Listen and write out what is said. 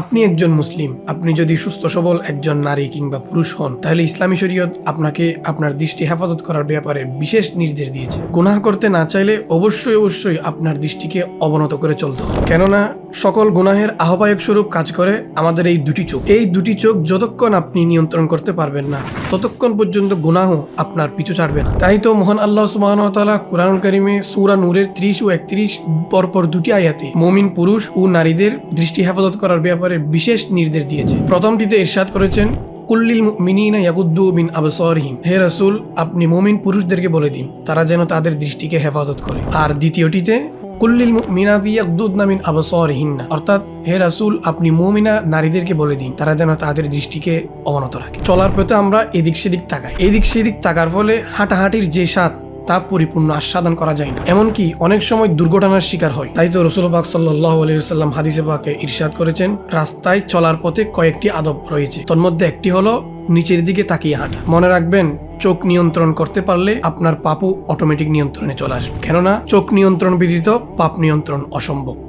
আপনি একজন মুসলিম, আপনি যদি সুস্থ, সবল একজন নারী কিংবা পুরুষ হন, তাহলে ইসলামী শরীয়ত আপনাকে আপনার দৃষ্টি হেফাজত করার ব্যাপারে বিশেষ নির্দেশ দিয়েছে। গুনাহ করতে না চাইলে অবশ্যই অবশ্যই আপনার দৃষ্টিকে অবনত করে চলতে হবে। কেননা সকল গুনাহের আহ্বায়ক স্বরূপ কাজ করে আমাদের এই দুটি চোখ। এই দুটি চোখ যতক্ষণ আপনি নিয়ন্ত্রণ করতে পারবেন না ততক্ষণ পর্যন্ত গুনাহ আপনার পিছু ছাড়বে না। তাই তো মহান আল্লাহ সুবাহতালা কোরআন করিমে সুরা নূরের ত্রিশ ও একত্রিশ পরপর দুটি আয়াতে মমিন পুরুষ ও নারীদের দৃষ্টি হেফাজত করার ব্যাপারে বিশেষ নির্দেশ দিয়েছে। প্রথমটিতে ইরশাদ করেছেন, কুল্লিল মিনিনা ইয়াগুদ্দু বিন আবসরহিম। হে রাসূল, আপনি মুমিন পুরুষদেরকে বলে দিন, তারা যেন তাদের দৃষ্টিকে হেফাজত করে। আর দ্বিতীয়টিতে কুল্লিল মিনাদি ইয়াগুদ্দুনা মিন আবসরহিন্না। অর্থাৎ, হে রাসূল, আপনি মুমিনা নারীদেরকে বলে দিন, তারা যেন তাদের দৃষ্টিকে অবনত রাখে। চলার পথে আমরা এদিক সেদিক তাকাই। এদিক সেদিক তাকার ফলে হাঁটাহাঁটির যে স্বাদ, তা পরিপূর্ণ আস্বাদন করা যায় না। এমনকি অনেক সময় দুর্ঘটনার শিকার হয়। তাই তো রসুল পাক সাল্লাহ আলাইসাল্লাম হাদিসে পাকে ইরশাদ করেছেন, রাস্তায় চলার পথে কয়েকটি আদব রয়েছে। তন্মধ্যে একটি হলো নিচের দিকে তাকিয়ে হাঁটা। মনে রাখবেন, চোখ নিয়ন্ত্রণ করতে পারলে আপনার পাপও অটোমেটিক নিয়ন্ত্রণে চলে আসবে। কেননা, চোখ নিয়ন্ত্রণ ব্যতীত পাপ নিয়ন্ত্রণ অসম্ভব।